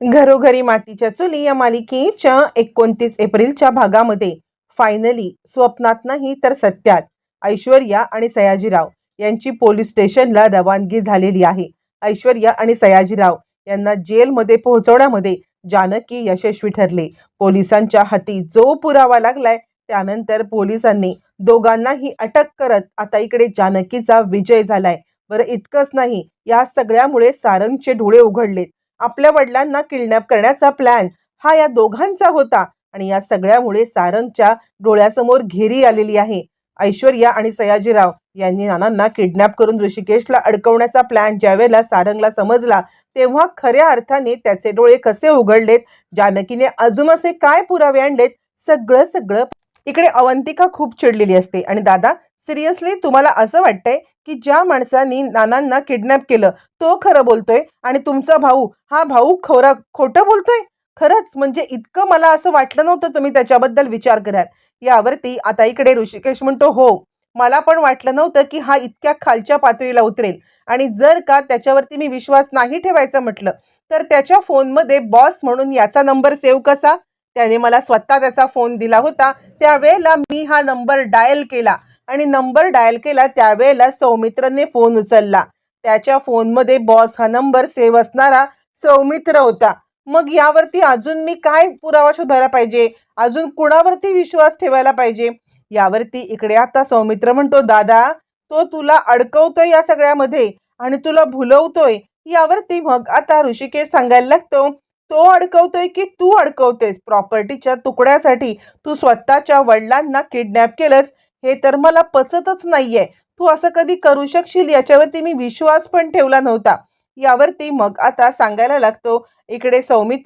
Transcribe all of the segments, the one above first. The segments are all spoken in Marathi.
घरोघरी मातीच्या चुली या मालिकेच्या एकोणतीस एप्रिलच्या भागामध्ये. फायनली स्वप्नात नाही तर सत्यात. ऐश्वर्या आणि सयाजीराव यांची पोलीस स्टेशनला रवानगी झालेली आहे. ऐश्वर्या आणि सयाजीराव यांना जेलमध्ये पोहोचवण्यामध्ये जानकी यशस्वी ठरले. पोलिसांच्या हाती जो पुरावा लागलाय त्यानंतर पोलिसांनी दोघांनाही अटक करत आता इकडे जानकीचा विजय झालाय. बरं इतकंच नाही या सगळ्यामुळे सारंगचे डोळे उघडलेत. आपल्या वडिलांना किडनॅप करण्याचा प्लॅन हा या दोघांचा होता आणि या सगळ्यामुळे सारंगच्या डोळ्यासमोर घेरी आलेली आहे. ऐश्वर्या आणि सयाजीराव यांनी नानांना किडनॅप करून ऋषिकेशला अडकवण्याचा प्लॅन ज्यावेळेला सारंगला समजला तेव्हा खऱ्या अर्थाने त्याचे डोळे कसे उघडलेत जानकीने अजून असे काय पुरावे आणलेत सगळं सगळं इकडे अवंतिका खूप चिडलेली असते. आणि दादा सिरियसली तुम्हाला असं वाटतंय की ज्या माणसांनी नानांना किडनॅप केलं तो खरं बोलतोय? आणि तुमचा भाऊ हा भाऊ खोरा खोटं बोलतोय? खरंच? म्हणजे इतकं मला असं वाटलं नव्हतं तुम्ही त्याच्याबद्दल विचार कराल. यावरती आता इकडे ऋषिकेश म्हणतो हो मला पण वाटलं नव्हतं की हा इतक्या खालच्या पातळीला उतरेल. आणि जर का त्याच्यावरती मी विश्वास नाही ठेवायचा म्हटलं तर त्याच्या फोनमध्ये बॉस म्हणून याचा नंबर सेव्ह कसा? त्याने मला स्वतः त्याचा फोन दिला होता. त्यावेळेला मी हा नंबर डायल केला आणि नंबर डायल केला त्यावेळेला सौमित्रने फोन उचलला. त्याच्या फोनमध्ये बॉस हा नंबर सेव्ह असणारा सौमित्र होता. मग यावरती अजून मी काय पुरावा शोधायला पाहिजे? अजून कुणावरती विश्वास ठेवायला पाहिजे? यावरती इकडे आता सौमित्र म्हणतो दादा तो तुला अडकवतोय या सगळ्यामध्ये आणि तुला भुलवतोय. यावरती मग आता ऋषिकेश सांगायला लागतो तो अडकवतोय की तू अडकवतेस? प्रॉपर्टीच्या तुकड्यासाठी तू स्वतःच्या वडिलांना किडनॅप केलंस हे तर मला पचतच नाहीये. तू असं कधी करू शकशील? याच्यावरती मी विश्वास पण ठेवला नव्हता. यावरती मग आता सांगायला लागतो इकडे सौमित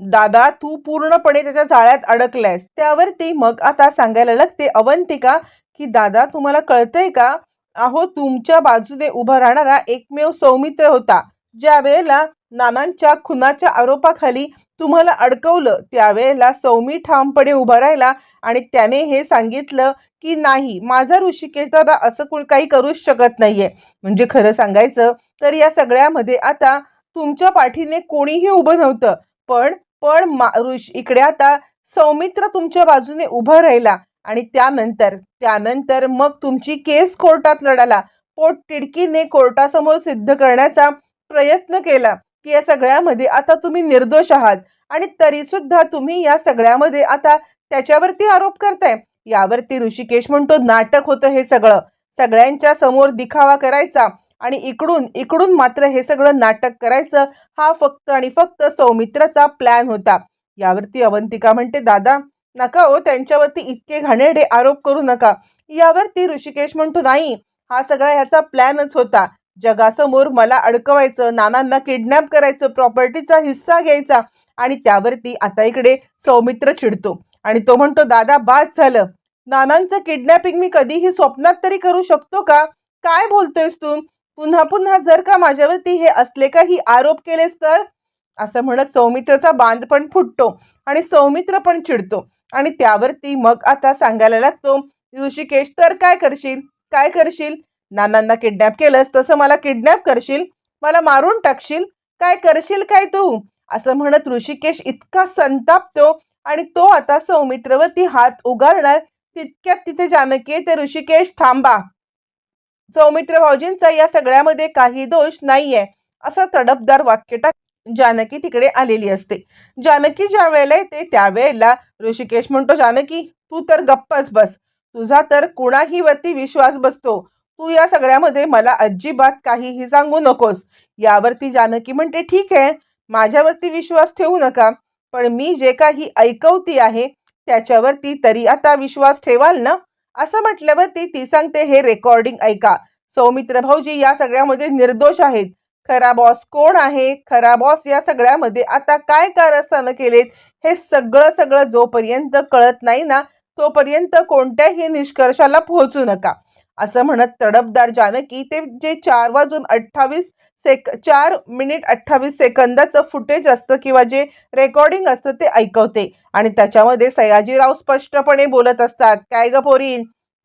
दादा तू पूर्णपणे त्याच्या जाळ्यात अडकलायस. त्यावरती मग आता सांगायला लागते अवंतिका की दादा तुम्हाला कळतंय का? अहो तुमच्या बाजूने उभा राहणारा एकमेव सौमित्र होता. ज्या वेळेला नानांच्या खुनाच्या आरोपाखाली तुम्हाला अडकवलं. त्यावेळेला सौमी ठामपणे उभा राहिला आणि त्याने हे सांगितलं की नाही माझा ऋषिकेश दादा असं कोण काही करूच शकत नाहीये. म्हणजे खरं सांगायचं तर या सगळ्यामध्ये आता तुमच्या पाठीने कोणीही उभं नव्हतं. पण पण मा ऋषी इकडे आता सौमित्र तुमच्या बाजूने उभा राहिला आणि त्यानंतर त्यानंतर मग तुमची केस कोर्टात लढाला. पोट तिडकीने कोर्टासमोर सिद्ध करण्याचा प्रयत्न केला. की या सगळ्यामध्ये आता तुम्ही निर्दोष आहात. आणि तरी सुद्धा तुम्ही या सगळ्यामध्ये आता त्याच्यावरती आरोप करताय. यावरती ऋषिकेश म्हणतो नाटक होतं हे सगळं. सगळ्यांच्या समोर दिखावा करायचा आणि इकडून इकडून मात्र हे सगळं नाटक करायचं. हा फक्त आणि फक्त सौमित्राचा प्लॅन होता. यावरती अवंतिका म्हणते दादा नका हो त्यांच्यावरती इतके घाणेरडे आरोप करू नका. यावरती ऋषिकेश म्हणतो नाही हा सगळा ह्याचा प्लॅनच होता. जगासमोर मला अडकवायचं नानांना किडनॅप करायचं प्रॉपर्टीचा हिस्सा घ्यायचा आणि त्यावरती आता इकडे सौमित्र चिडतो. आणि तो म्हणतो दादा बाद झालं. नानांचं किडनॅपिंग मी कधीही स्वप्नात तरी करू शकतो का? काय बोलतोयस तू? पुन्हा पुन्हा जर का माझ्यावरती हे असले काही आरोप केलेस तर? असं म्हणत सौमित्रचा बांध पण फुटतो आणि सौमित्र पण चिडतो. आणि त्यावरती मग आता सांगायला लागतो ऋषिकेश तर काय करशील? काय करशील? नानांना किडनॅप केलंस तसं मला किडनॅप करशील मला मारून टाकशील काय करशील काय तू? असं म्हणत ऋषिकेश इतका संतापतो आणि तो आता सौमित्रवरती हात उगारणार तितक्यात तिथे जानकी ते ऋषिकेश थांबा. सौमित्र भाऊजींचा या सगळ्यामध्ये काही दोष नाहीये असं तडपदार वाक्य टाक जानकी तिकडे आलेली असते. जानकी ज्या वेळेला येते त्यावेळेला ऋषिकेश म्हणतो जानकी तू तर गप्पच बस. तुझा तर कुणाही वरती विश्वास बसतो. तू या सगळ्यामध्ये मला अजिबात काहीही सांगू नकोस. यावरती जानकी म्हणते ठीक आहे माझ्यावरती विश्वास ठेवू नका पण मी जे काही ऐकवती आहे त्याच्यावरती तरी आता विश्वास ठेवाल ना? असं म्हटल्यावरती ती सांगते हे रेकॉर्डिंग ऐका. सौमित्र भाऊजी या सगळ्यामध्ये निर्दोष आहेत. खरा बॉस कोण आहे? खरा बॉस या सगळ्यामध्ये आता काय कारस्थानं केलेत? हे सगळं सगळं जोपर्यंत कळत नाही ना तोपर्यंत कोणत्याही निष्कर्षाला पोहोचू नका. असं म्हणत तडपदार जानकी ते जे चार वाजून अठ्ठावीस सेक चार मिनिट अठ्ठावीस सेकंदाचं फुटेज असतं किंवा जे रेकॉर्डिंग असतं ते ऐकवते. आणि त्याच्यामध्ये सयाजीराव स्पष्टपणे बोलत असतात काय ग पोरी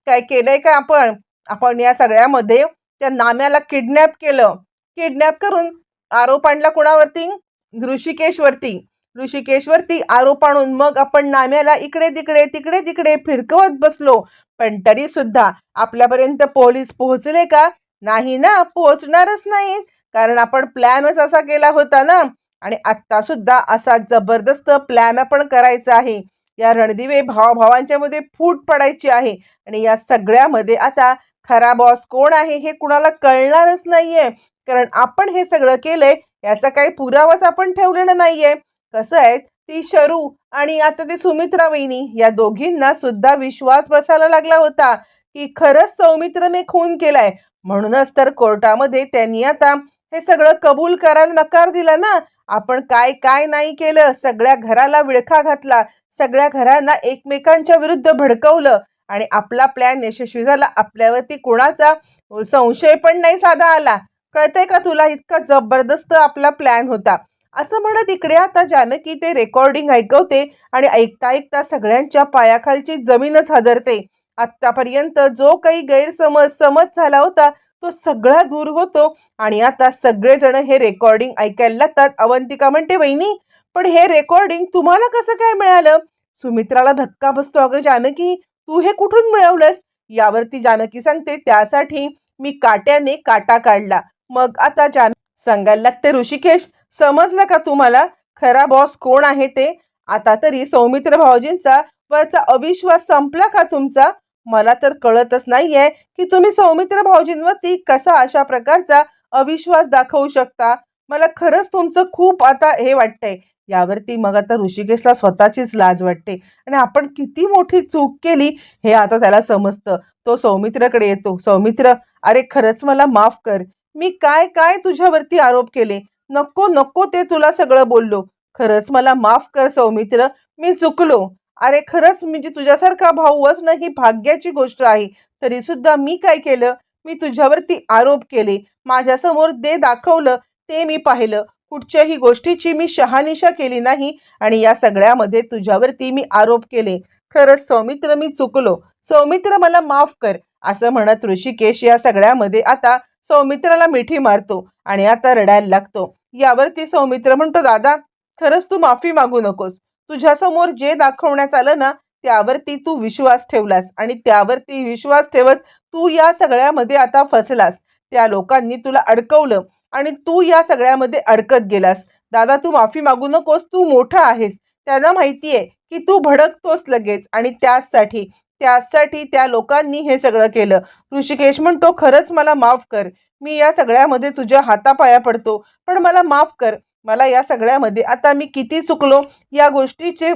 काय केलंय का आपण? आपण या सगळ्यामध्ये त्या नाम्याला किडनॅप केलं. किडनॅप करून आरोप आणला कुणावरती? ऋषिकेशवरती. ऋषिकेशवरती आरोप आणून मग आपण नाम्याला इकडे तिकडे तिकडे तिकडे फिरकवत बसलो. पण तरी सुद्धा आपल्यापर्यंत पोलीस पोहोचले का? नाही ना पोहोचणारच नाहीत. कारण आपण प्लॅनच असा केला होता ना. आणि आत्ता सुद्धा असा जबरदस्त प्लॅन आपण करायचा आहे. या रणदिवे भावाभावांच्या मध्ये फूट पडायची आहे. आणि या सगळ्यामध्ये आता खरा बॉस कोण आहे हे कुणाला कळणारच नाहीये. कारण आपण हे सगळं केलंय याचा काही पुरावाच आपण ठेवलेला नाहीये. कसं आहे ती शरू आणि आता ती सुमित्रा वहिनी या दोघींना सुद्धा विश्वास बसायला लागला होता की खरंच सौमित्रने खून केलाय. म्हणूनच तर कोर्टामध्ये त्यांनी आता हे सगळं कबूल करायला नकार दिला ना. आपण काय काय नाही केलं सगळ्या घराला विळखा घातला सगळ्या घरांना एकमेकांच्या विरुद्ध भडकवलं आणि आपला प्लॅन यशस्वी झाला. आपल्यावरती कोणाचा संशय पण नाही साधा आला. कळतंय का तुला इतका जबरदस्त आपला प्लॅन होता? असं म्हणत इकडे आता जानकी ते रेकॉर्डिंग ऐकवते आणि ऐकता ऐकता सगळ्यांच्या पायाखालची जमीनच हादरते. आत्तापर्यंत जो काही गैरसमज समज झाला होता तो सगळा दूर होतो आणि आता सगळेजण हे रेकॉर्डिंग ऐकायला लागतात. अवंतिका म्हणते वहिनी पण हे रेकॉर्डिंग तुम्हाला कसं काय मिळालं? सुमित्राला धक्का बसतो अगं जानकी तू हे कुठून मिळवलंस? यावरती जानकी सांगते त्यासाठी मी काट्याने काटा काढला. मग आता जान सांगायला लागते ऋषिकेश समजलं का तुम्हाला? खरा बॉस कोण आहे ते? आता तरी सौमित्र भाऊजींचा वरचा अविश्वास संपला का तुमचा? मला तर कळतच नाहीये की तुम्ही सौमित्र भाऊजींवरती कसा अशा प्रकारचा अविश्वास दाखवू शकता? मला खरंच तुमचं खूप आता हे वाटतंय. यावरती मग आता ऋषिकेशला स्वतःचीच लाज वाटते. आणि आपण किती मोठी चूक केली हे आता त्याला समजतं. तो सौमित्रकडे येतो. सौमित्र अरे खरंच मला माफ कर. मी काय काय तुझ्यावरती आरोप केले? नको नको ते तुला सगळं बोललो. खरंच मला माफ कर सौमित्र मी चुकलो. अरे खरंच म्हणजे तुझ्यासारखा भाऊ असणं ही भाग्याची गोष्ट आहे. तरी सुद्धा मी काय केलं? मी तुझ्यावरती आरोप केले. माझ्यासमोर दे दाखवलं ते मी पाहिलं. कुठच्याही गोष्टीची मी शहानिशा केली नाही आणि या सगळ्यामध्ये तुझ्यावरती मी आरोप केले. खरंच सौमित्र मी चुकलो. सौमित्र मला माफ कर. असं म्हणत ऋषिकेश या सगळ्यामध्ये आता सौमित्राला मिठी मारतो आणि आता रडायला लागतो. यावरती सौमित्र म्हणतो दादा खरंच तू माफी मागू नकोस. तुझ्यासमोर जे दाखवण्यात आलं ना त्यावरती तू विश्वास ठेवलास आणि त्यावरती विश्वास ठेवत तू या सगळ्यामध्ये आता फसलास. त्या लोकांनी तुला अडकवलं आणि तू या सगळ्यामध्ये अडकत गेलास. दादा तू माफी मागू नकोस तू मोठा आहेस. त्यांना माहिती आहे की तू भडकतोस लगेच आणि त्याचसाठी त्यासाठी त्या लोकांनी हे सगळं केलं. ऋषिकेश म्हणतो खरंच मला माफ कर. मी या सगळ्यामध्ये तुझ्या हातापाया पडतो. पण मला माफ कर. मला या सगळ्यामध्ये आता मी किती चुकलो? या गोष्टीचे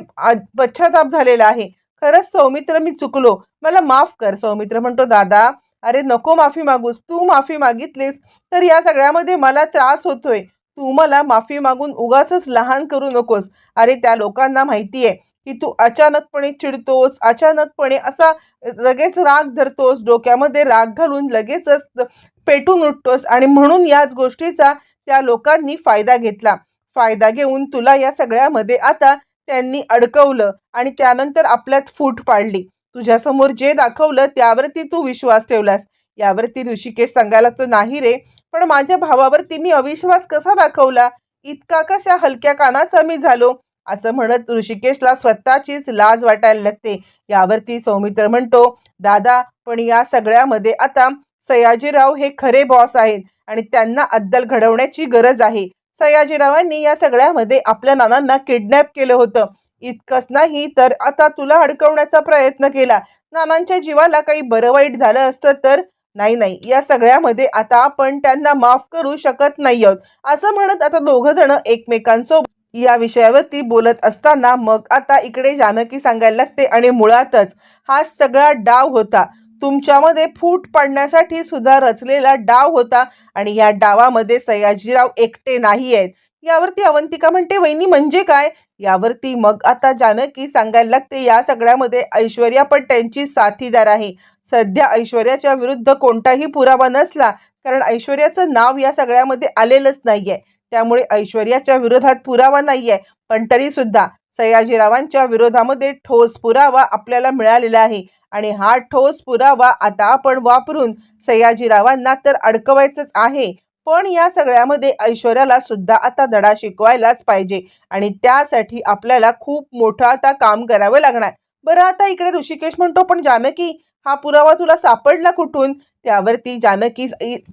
पश्चाताप झालेला आहे. खरंच सौमित्र मी चुकलो. मला माफ कर सौमित्र म्हणतो दादा अरे नको माफी मागूस. तू माफी मागितलीस तर या सगळ्यामध्ये मला त्रास होतोय. तू मला माफी मागून उगाचच लहान करू नकोस. अरे त्या लोकांना माहिती आहे की तू अचानकपणे चिडतोस अचानकपणे असा लगेच राग धरतोस डोक्यामध्ये राग घालून लगेचच पेटून उठतोस आणि म्हणून याच गोष्टीचा त्या लोकांनी फायदा घेतला. फायदा घेऊन तुला या सगळ्यामध्ये आता त्यांनी अडकवलं आणि त्यानंतर आपल्यात फूट पाडली. तुझ्यासमोर जे दाखवलं त्यावरती तू विश्वास ठेवलास. यावरती ऋषिकेश सांगायला लागतो नाही रे पण माझ्या भावावरती मी अविश्वास कसा दाखवला? इतका कशा हलक्या कानाचा मी झालो? असं म्हणत ऋषिकेशला स्वतःचीच लाज वाटायला लागते. यावरती सौमित्र म्हणतो दादा पण या सगळ्यामध्ये आता सयाजीराव हे खरे बॉस आहेत आणि त्यांना अद्दल घडवण्याची गरज आहे. सयाजीरावांनी या सगळ्यामध्ये आपल्या नानांना किडनॅप केलं होतं. इतकंच नाही तर आता तुला अडकवण्याचा प्रयत्न केला. नानांच्या जीवाला काही बरं वाईट झालं असतं तर नाही नाही. या सगळ्यामध्ये आता आपण त्यांना माफ करू शकत नाही आहोत. असं म्हणत आता दोघ जण एकमेकांसोबत या विषयावरती बोलत असताना मग आता इकडे जानकी सांगायला लागते आणि मुळातच हा सगळा डाव होता. तुमच्यामध्ये फूट पाडण्यासाठी सुद्धा रचलेला डाव होता आणि या डावामध्ये सयाजीराव एकटे नाही आहेत यावरती अवंतिका म्हणते वहिनी म्हणजे काय? यावरती मग आता जानकी सांगायला लागते या सगळ्यामध्ये ऐश्वर्या पण त्यांची साथीदार आहे. सध्या ऐश्वर्याच्या विरुद्ध कोणताही पुरावा नसला कारण ऐश्वर्याचं नाव या सगळ्यामध्ये आलेलंच नाहीये. त्यामुळे ऐश्वर्याच्या विरोधात पुरावा नाहीये. पण तरी सुद्धा सयाजीरावांच्या विरोधामध्ये ठोस पुरावा आपल्याला मिळालेला आहे. आणि हा ठोस पुरावा आता आपण वापरून सयाजीरावांना तर अडकवायचंच आहे. पण या सगळ्यामध्ये ऐश्वर्याला सुद्धा आता धडा शिकवायलाच पाहिजे. आणि त्यासाठी आपल्याला खूप मोठं आता काम करावं लागणार. बरं आता इकडे ऋषिकेश म्हणतो पण जानकी हा पुरावा तुला सापडला कुठून? त्यावरती जानकी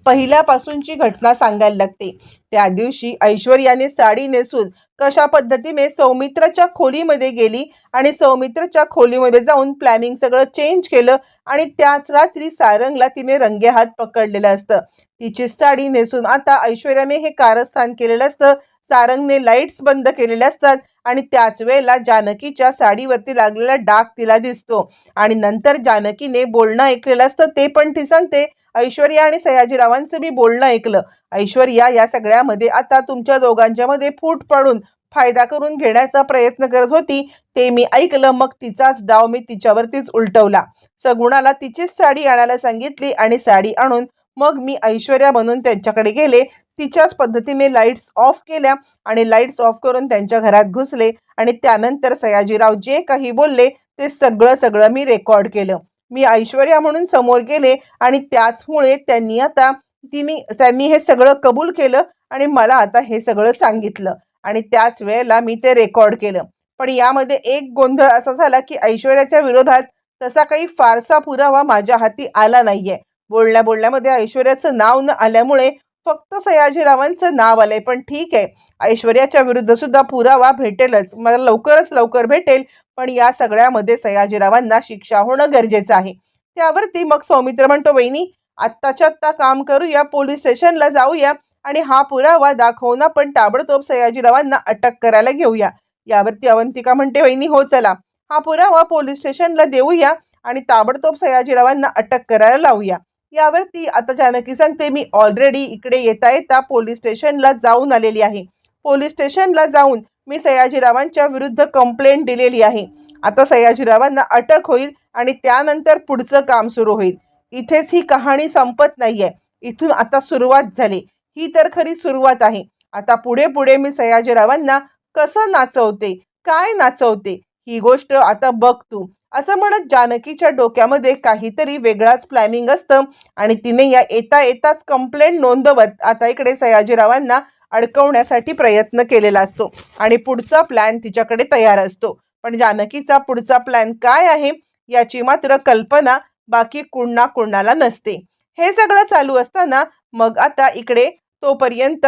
पहिल्यापासूनची घटना सांगायला लागते. त्या दिवशी ऐश्वर्याने साडी नेसून कशा पद्धतीने सौमित्राच्या खोलीमध्ये गेली आणि सौमित्राच्या खोलीमध्ये जाऊन प्लॅनिंग सगळं चेंज केलं आणि त्याच रात्री सारंगला तिने रंगेहात पकडलेलं असतं. तिची साडी नेसून आता ऐश्वर्याने हे कारस्थान केलेलं असतं. सारंगने लाईट्स बंद केलेले असतात आणि त्याच वेळेला जानकीच्या साडीवरती लागलेला डाग तिला दिसतो. आणि नंतर जानकीने बोलणं ऐकलेलं असतं ते पण ती सांगते ऐश्वर्या आणि सयाजीरावांचं मी बोलणं ऐकलं. ऐश्वर्या या सगळ्यामध्ये आता तुमच्या दोघांच्या मध्ये फूट पडून फायदा करून घेण्याचा प्रयत्न करत होती ते मी ऐकलं मग तिचाच डाव मी तिच्यावरतीच उलटवला. सगुणाला तिचीच साडी आणायला सांगितली आणि साडी आणून मग मी ऐश्वर्या म्हणून त्यांच्याकडे गेले. तिच्याच पद्धतीने लाईट्स ऑफ केल्या आणि लाईट्स ऑफ करून त्यांच्या घरात घुसले आणि त्यानंतर सयाजीराव जे काही बोलले ते सगळं सगळं मी रेकॉर्ड केलं. मी ऐश्वर्या म्हणून समोर गेले आणि त्याचमुळे त्यांनी आता तिने त्यांनी हे सगळं कबूल केलं आणि मला आता हे सगळं सांगितलं आणि त्याच वेळेला मी ते रेकॉर्ड केलं. पण यामध्ये एक गोंधळ असा झाला की ऐश्वर्याच्या विरोधात तसा काही फारसा पुरावा माझ्या हाती आला नाहीये. बोलण्या बोलण्यामध्ये ऐश्वर्याचं नाव न आल्यामुळे फक्त सयाजीरावांचं नाव आलंय पण ठीक आहे. ऐश्वर्याच्या विरुद्ध सुद्धा पुरावा भेटेलच. मला लवकरच लवकर भेटेल पण या सगळ्यामध्ये सयाजीरावांना शिक्षा होणं गरजेचं आहे. त्यावरती मग सौमित्र म्हणतो वहिनी आत्ताच्या आत्ता काम करूया पोलीस स्टेशनला जाऊया आणि हा पुरावा दाखवून आपण ताबडतोब सयाजीरावांना अटक करायला घेऊया. यावरती अवंतिका म्हणते वहिनी हो चला. हा पुरावा पोलीस स्टेशनला देऊया आणि ताबडतोब सयाजीरावांना अटक करायला लावूया. यावरती आता जानकी सांगते मी ऑलरेडी इकडे येता येता पोलीस स्टेशनला जाऊन आलेली आहे. पोलीस स्टेशनला जाऊन मी सयाजीरावांच्या विरुद्ध कंप्लेंट दिलेली आहे. आता सयाजीरावांना अटक होईल आणि त्यानंतर पुढचं काम सुरू होईल. इथेच ही कहाणी संपत नाहीये. इथून आता सुरुवात झाली. ही तर खरी सुरुवात आहे. आता पुढे पुढे मी सयाजीरावांना कसं नाचवते काय नाचवते ही गोष्ट आता बघ तू. असं म्हणत जानकीच्या डोक्यामध्ये काहीतरी वेगळाच प्लॅनिंग असतं आणि तिने या येता येताच कंप्लेंट नोंदवत आता इकडे सयाजीरावांना अडकवण्यासाठी प्रयत्न केलेला असतो आणि पुढचा प्लॅन तिच्याकडे तयार असतो. पण जानकीचा पुढचा प्लॅन काय आहे याची मात्र कल्पना बाकी कुणा कुणाला नसते. हे सगळं चालू असताना मग आता इकडे तोपर्यंत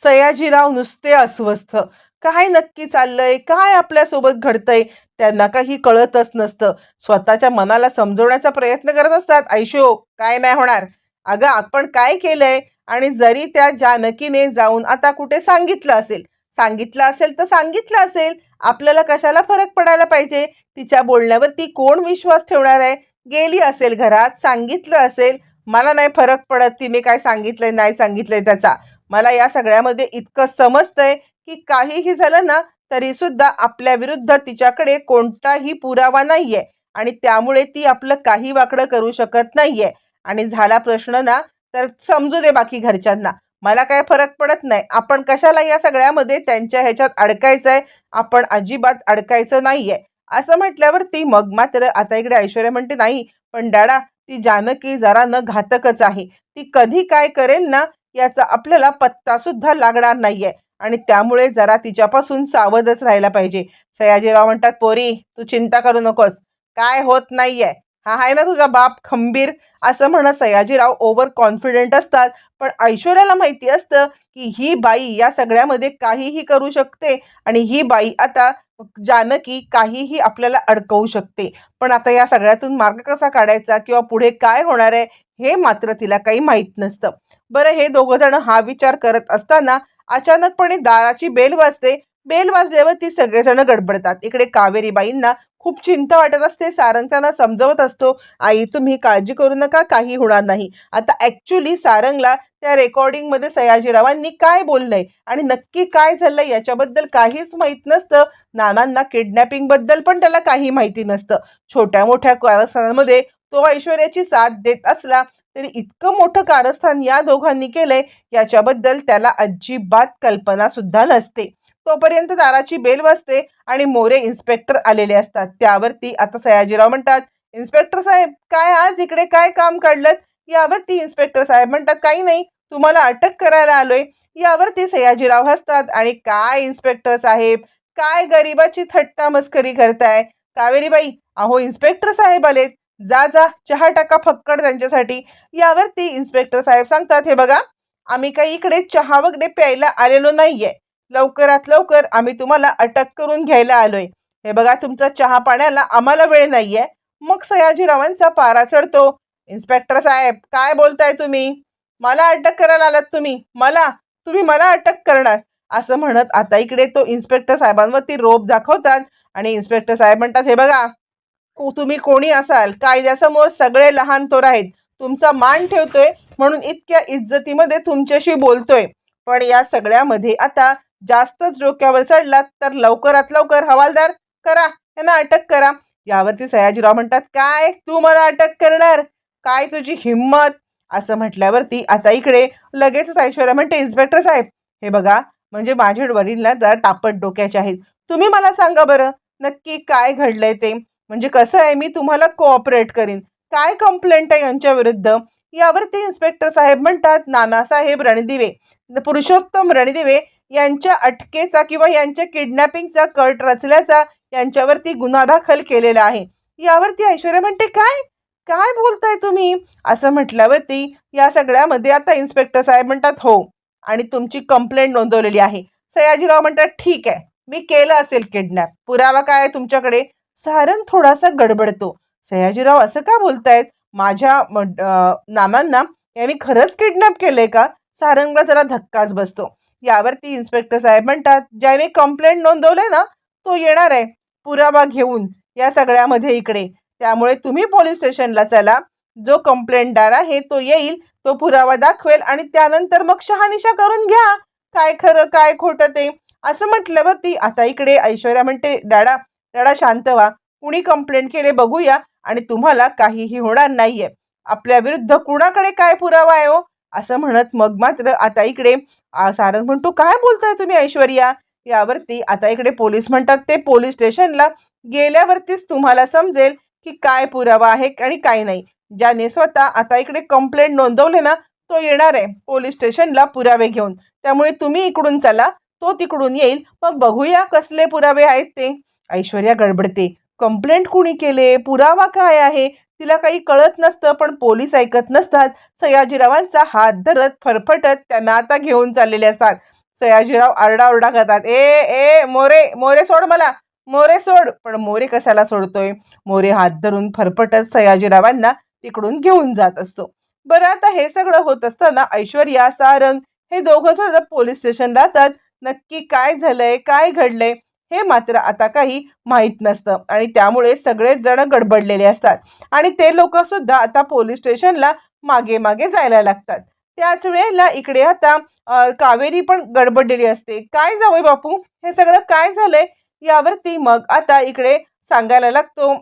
सयाजीराव नुसते अस्वस्थ. काय नक्की चाललंय? काय आपल्यासोबत घडतंय? त्यांना काही कळतच नसतं. स्वतःच्या मनाला समजवण्याचा प्रयत्न करत असतात. ऐशो काय नाही होणार? अगं आपण काय केलंय? आणि जरी त्या जानकीने जाऊन आता कुठे सांगितलं असेल? सांगितलं असेल तर सांगितलं असेल. आपल्याला कशाला फरक पडायला पाहिजे? तिच्या बोलण्यावर ती कोण विश्वास ठेवणार आहे? गेली असेल घरात सांगितलं असेल. मला नाही फरक पडत तिने काय सांगितलंय नाही सांगितलंय त्याचा. मला या सगळ्यामध्ये इतकं समजतंय की काहीही झालं ना तरी सुद्धा आपल्या विरुद्ध तिच्याकडे कोणताही पुरावा नाहीये आणि त्यामुळे ती आपलं काही वाकडं करू शकत नाहीये. आणि झाला प्रश्न ना तर समजू दे बाकी घरच्यांना. मला काय फरक पडत नाही. आपण कशाला या सगळ्यामध्ये त्यांच्या ह्याच्यात अडकायचं आहे आपण अजिबात अडकायचं नाहीये. असं म्हटल्यावरती मग मात्र आता इकडे ऐश्वर्या म्हणते नाही पण डाडा ती जानकी जरा न घातकच आहे. ती कधी काय करेल ना याचा आपल्याला पत्ता सुद्धा लागणार नाहीये. आणि त्यामुळे जरा तिच्यापासून सावधच राहायला पाहिजे. सयाजीराव म्हणतात पोरी तू चिंता करू नकोस. काय होत नाहीये. हा आहे ना तुझा बाप खंबीर. असं म्हणत सयाजीराव ओव्हर कॉन्फिडेंट असतात. पण ऐश्वर्याला माहिती असतं की ही बाई या सगळ्यामध्ये काहीही करू शकते. आणि ही बाई आता जानकी काहीही आपल्याला अडकवू शकते. पण आता या सगळ्यातून मार्ग कसा काढायचा किंवा पुढे काय होणार आहे हे मात्र तिला काही माहीत नसतं. बरं हे दोघं जण हा विचार करत असताना अचानकपणे दाराची बेल वाजते. बेल वाजल्यावर ती सगळेजण गडबडतात. इकडे कावेरीबाईंना खूप चिंता वाटत असते. सारंग त्यांना समजवत असतो आई तुम्ही काळजी करू नका काही होणार नाही. आता ॲक्च्युली सारंगला त्या रेकॉर्डिंगमध्ये सयाजीरावांनी काय बोललंय आणि नक्की काय झालंय याच्याबद्दल काहीच माहीत नसतं. नानांना किडनॅपिंगबद्दल पण त्याला काही माहिती नसतं. छोट्या मोठ्या कारस्थानांमध्ये तो ऐश्वर्याची साथ देत असला तरी इतकं मोठं कारस्थान या दोघांनी केलंय याच्याबद्दल त्याला अजिबात कल्पना सुद्धा नसते. तोपर्यंत दाराची बेल वाजते आणि मोरे इन्स्पेक्टर आलेले असतात. त्यावरती आता सयाजीराव म्हणतात इन्स्पेक्टर साहेब काय आज इकडे काय काम काढलं यावरती इन्स्पेक्टर साहेब म्हणतात काही नाही तुम्हाला अटक करायला आलोय. यावरती सयाजीराव हसतात आणि काय इन्स्पेक्टर साहेब काय गरिबाची थट्टा मस्करी करताय? कावेरीबाई अहो इन्स्पेक्टर साहेब आलेत. जा जा चहा टाका फक्कड त्यांच्यासाठी. यावरती इन्स्पेक्टर साहेब सांगतात हे बघा आम्ही काही इकडे चहा वगैरे प्यायला आलेलो नाहीये. लवकरात लवकर आम्ही तुम्हाला अटक करून घ्यायला आलोय. हे बघा तुमचा चहा पाण्याला आम्हाला वेळ नाहीये. मग सयाजीरावांचा पारा चढतो. इन्स्पेक्टर साहेब काय बोलताय तुम्ही? मला अटक करायला आलात तुम्ही? मला? तुम्ही मला अटक करणार? असं म्हणत आता इकडे तो इन्स्पेक्टर साहेबांवरती रोप दाखवतात आणि इन्स्पेक्टर साहेब म्हणतात हे बघा को- तुम्ही कोणी असाल? कायद्यासमोर सगळे लहान थोर आहेत. तुमचा मान ठेवतोय म्हणून इतक्या इज्जतीमध्ये तुमच्याशी बोलतोय. पण या सगळ्यामध्ये आता जास्तच डोक्यावर चढलात तर लवकरात लवकर हवालदार करा यांना अटक करा. यावरती सयाजीराव म्हणतात काय तू मला अटक करणार? काय तुझी हिंमत? असं म्हटल्यावरती आता इकडे लगेचच ऐश्वर्या म्हणते इन्स्पेक्टर साहेब हे बघा म्हणजे माझे वडीलला जरा टापट डोक्याचे आहेत. तुम्ही मला सांगा बरं नक्की काय घडलंय ते? म्हणजे कसं आहे मी तुम्हाला कोऑपरेट करीन. काय कंप्लेंट आहे यांच्या विरुद्ध? यावरती इन्स्पेक्टर साहेब म्हणतात नानासाहेब रणदिवे पुरुषोत्तम रणदिवे यांच्या अटकेचा किंवा यांच्या किडनॅपिंगचा कट रचल्याचा यांच्यावरती गुन्हा दाखल केलेला आहे. यावरती ऐश्वर्या म्हणते काय? काय बोलताय तुम्ही? असं म्हटल्यावरती या सगळ्यामध्ये आता इन्स्पेक्टर साहेब म्हणतात हो आणि तुमची कंप्लेंट नोंदवलेली आहे. सयाजीराव म्हणतात ठीक आहे मी केलं असेल किडनॅप पुरावा काय आहे तुमच्याकडे? सारंग थोडासा गडबडतो. सयाजीराव असं का बोलतायत? माझ्या नामांना यांनी खरंच किडनॅप केलंय का? सारंगला जरा धक्काच बसतो. यावरती इन्स्पेक्टर साहेब म्हणतात ज्याने कंप्लेंट नोंदवलंय ना तो येणार आहे. पुरावा घेऊन या सगळ्यामध्ये इकडे. त्यामुळे तुम्ही पोलीस स्टेशनला चला. जो कंप्लेंटदार आहे तो येईल तो पुरावा दाखवेल आणि त्यानंतर मग शहानिशा करून घ्या. काय खरं काय खोटं ते. असं म्हटल्यावरती आता इकडे ऐश्वर्या म्हणते डाडा डाडा शांत व्हा. कुणी कंप्लेंट केले बघूया आणि तुम्हाला काहीही होणार नाहीये. आपल्या विरुद्ध कुणाकडे काय पुरावा आहे हो? असं म्हणत मग मात्र आता इकडे सारंग म्हणतो काय बोलताय तुम्ही ऐश्वर्या? यावरती आता इकडे पोलीस म्हणतात ते पोलीस स्टेशनला गेल्यावरतीच तुम्हाला समजेल की काय पुरावा आहे आणि काय नाही. ज्याने स्वतः आता इकडे कंप्लेंट नोंदवले ना तो येणार आहे पोलीस स्टेशनला पुरावे घेऊन. त्यामुळे तुम्ही इकडून चला तो तिकडून येईल. मग बघूया कसले पुरावे आहेत ते. ऐश्वर्या गडबडते. कंप्लेंट कुणी केले? पुरावा काय आहे? तिला काही कळत नसतं पण पोलीस ऐकत नसतात. सयाजीरावांचा हात धरत फरफटत त्यांना आता घेऊन चाललेले असतात. सयाजीराव आरडाओरडा करतात. ए ए मोरे मोरे सोड मला! मोरे सोड! पण मोरे कशाला सोडतोय? मोरे हात धरून फरफटत सयाजीरावांना तिकडून घेऊन जात असतो. बरं आता हे सगळं होत असताना ऐश्वर्या सारंग हे दोघं सुद्धा पोलीस स्टेशनला जातात नक्की काय झालंय? काय घडलंय? हे मात्र आता काही माहीत नसतं. आणि त्यामुळे सगळेच जण गडबडलेले असतात. आणि ते लोक सुद्धा आता पोलीस स्टेशनला मागे मागे जायला लागतात. त्याच वेळेला इकडे आता कावेरी पण गडबडलेली असते. काय जावय बापू? हे सगळं काय झालंय? यावरती मग आता इकडे सांगायला लागतो.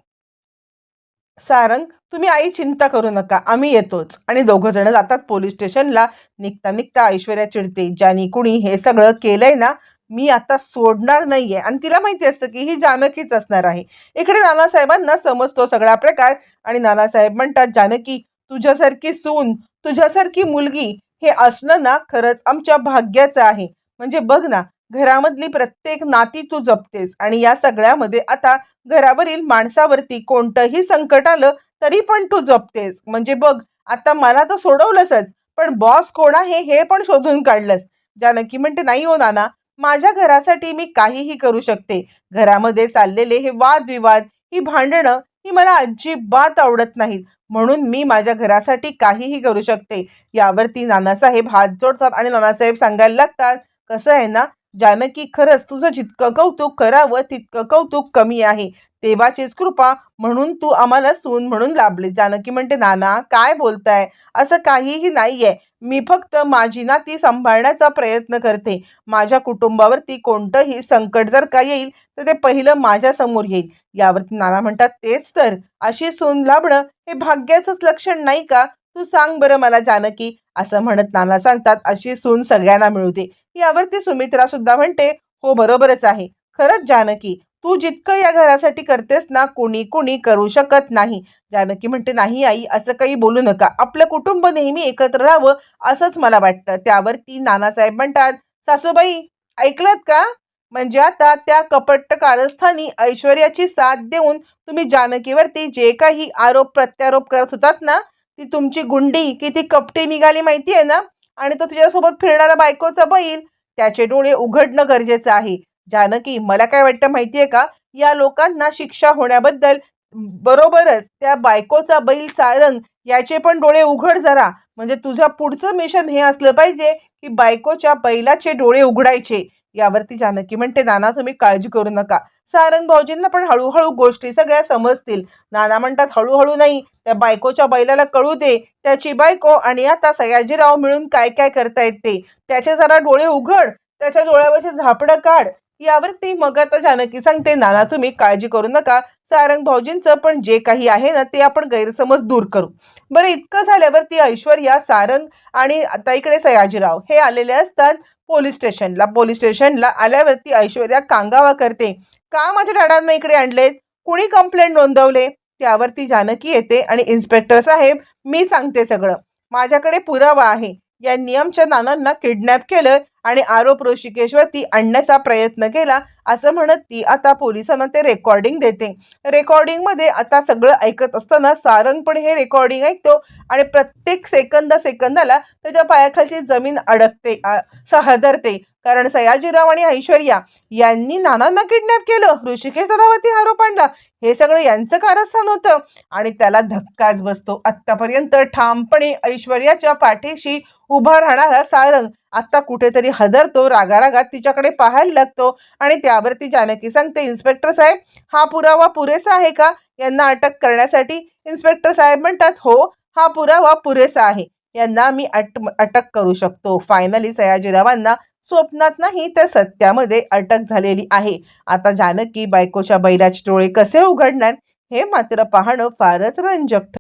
सारंग तुम्ही आई चिंता करू नका. आम्ही येतोच. आणि दोघं जण जातात पोलीस स्टेशनला. निघता निघता ऐश्वर्या चिडते. ज्यानी कुणी हे सगळं केलंय ना मी आता सोडणार नाहीये. आणि तिला माहिती असतं की ही जानकीच असणार आहे. इकडे नानासाहेबांना समजतो सगळा प्रकार. आणि नानासाहेब म्हणतात जानकी तुझ्यासारखी सून तुझ्यासारखी मुलगी हे असणं ना खरंच आमच्या भाग्याचं आहे. म्हणजे बघ ना घरामधली प्रत्येक नाती तू जपतेस. आणि या सगळ्यामध्ये आता घरावरील माणसावरती कोणतंही संकट आलं तरी पण तू जपतेस. म्हणजे बघ आता मला तर सोडवलंसच पण बॉस कोण आहे हे पण शोधून काढलंस. जानकी म्हणते नाही हो नाना. माझ्या घरासाठी मी काहीही करू शकते. घरामध्ये चाललेले हे वादविवाद ही भांडणं ही मला अजिबात आवडत नाहीत. म्हणून मी माझ्या घरासाठी काहीही करू शकते. यावरती नानासाहेब हात जोडतात आणि नानासाहेब सांगायला लागतात कसं आहे ना जानकी खरंच तुझं जितकं कौतुक करावं तितकं कौतुक कमी आहे. देवाचीच कृपा म्हणून तू आम्हाला सून म्हणून लाभले. जानकी म्हणते नाना काय बोलताय? असं काहीही नाहीये. मी फक्त माझी नाती सांभाळण्याचा प्रयत्न करते. माझ्या कुटुंबावरती कोणतंही संकट जर का येईल तर ते पहिलं माझ्यासमोर येईल. यावरती नाना म्हणतात तेच तर. अशी सून लाभणं हे भाग्याचंच लक्षण नाही का? तू सांग बरं मला जानकी. असं म्हणत नाना सांगतात अशी सून सगळ्यांना मिळू दे. यावरती सुमित्रा सुद्धा म्हणते हो बरोबरच आहे. खरंच जानकी तू जितकं या घरासाठी करतेस ना कोणी कोणी करू शकत नाही. जानकी म्हणते नाही आई असं काही बोलू नका. आपलं कुटुंब नेहमी एकत्र राहावं असंच मला वाटतं. त्यावरती नानासाहेब म्हणतात सासूबाई ऐकलत का? म्हणजे आता त्या कपट्ट कारस्थानी ऐश्वर्याची साथ देऊन तुम्ही जानकीवरती जे काही आरोप प्रत्यारोप करत होतात ना ती तुमची गुंडी किती कपटी निघाली माहिती आहे ना? आणि तो तुझ्यासोबत फिरणारा बायकोचा बैल त्याचे डोळे उघडणं गरजेचं आहे. जानकी मला काय वाटतं माहितीये का? या लोकांना शिक्षा होण्याबद्दल बरोबरच त्या बायकोचा बैल सारंग याचे पण डोळे उघड जरा. म्हणजे तुझं पुढचं मिशन हे असलं पाहिजे की बायकोच्या बैलाचे डोळे उघडायचे. यावरती जानकी म्हणते नाना तुम्ही काळजी करू नका. सारंग भाऊजींना पण हळूहळू गोष्टी सगळ्या समजतील. नाना म्हणतात हळूहळू नाही. त्या बायकोच्या बैलाला कळू दे. त्याची बायको आणि आता सयाजीराव मिळून काय काय करतायत ते. त्याचे जरा डोळे उघड. त्याच्या डोळ्यावरचे झापडं काढ. यावरती मग आता जानकी सांगते नाना तुम्ही काळजी करू नका. सारंग भाऊजींचं पण जे काही आहे ना ते आपण गैरसमज दूर करू. बरं इतकं झाल्यावरती ऐश्वर्या सारंग आणि आता इकडे सयाजीराव हे आलेले असतात. पोलीस स्टेशनला. पोलीस स्टेशनला आल्यावरती ऐश्वर्या कांगावा करते. का माझ्या डाडांना इकडे आणलेत? कुणी कंप्लेंट नोंदवले? त्यावरती जानकी येते आणि इन्स्पेक्टर साहेब मी सांगते सगळं. माझ्याकडे पुरावा आहे. या नियमच्या नानांना किडनॅप केलं आणि आरोप ऋषिकेशवरती आणण्याचा प्रयत्न केला असं म्हणत ती आता पोलिसांना ते रेकॉर्डिंग देते. रेकॉर्डिंगमध्ये आता सगळं ऐकत असताना सारंग पण हे रेकॉर्डिंग ऐकतो आणि प्रत्येक सेकंदा सेकंदाला त्याच्या पायाखालची जमीन अडकते आ- सहदरते. कारण सयाजीराव आणि ऐश्वर्या यांनी नानांना किडनॅप केलं. ऋषिकेश दादावरती आरोप आणला हे सगळं यांचं कारस्थान होतं. आणि त्याला धक्काच बसतो. आत्तापर्यंत ठामपणे ऐश्वर्याच्या पाठीशी उभा राहणारा सारंग आता कुठेतरी हदरतो रागारागात तिच्याकडे पाहायला लागतो. आणि त्यावरती जानकी सांगते इन्स्पेक्टर साहेब हा पुरावा पुरेसा आहे का? यांना अटक करण्यासाठी इन्स्पेक्टर साहेब म्हणतात हो हा पुरावा पुरेसा आहे. यांना मी अट अटक करू शकतो. फायनली सयाजीरावांना स्वप्नात नाही तर सत्यामध्ये अटक झालेली आहे. आता जानकी बायकोच्या बैलाचे डोळे कसे उघडणार हे मात्र पाहणं फारच रंजक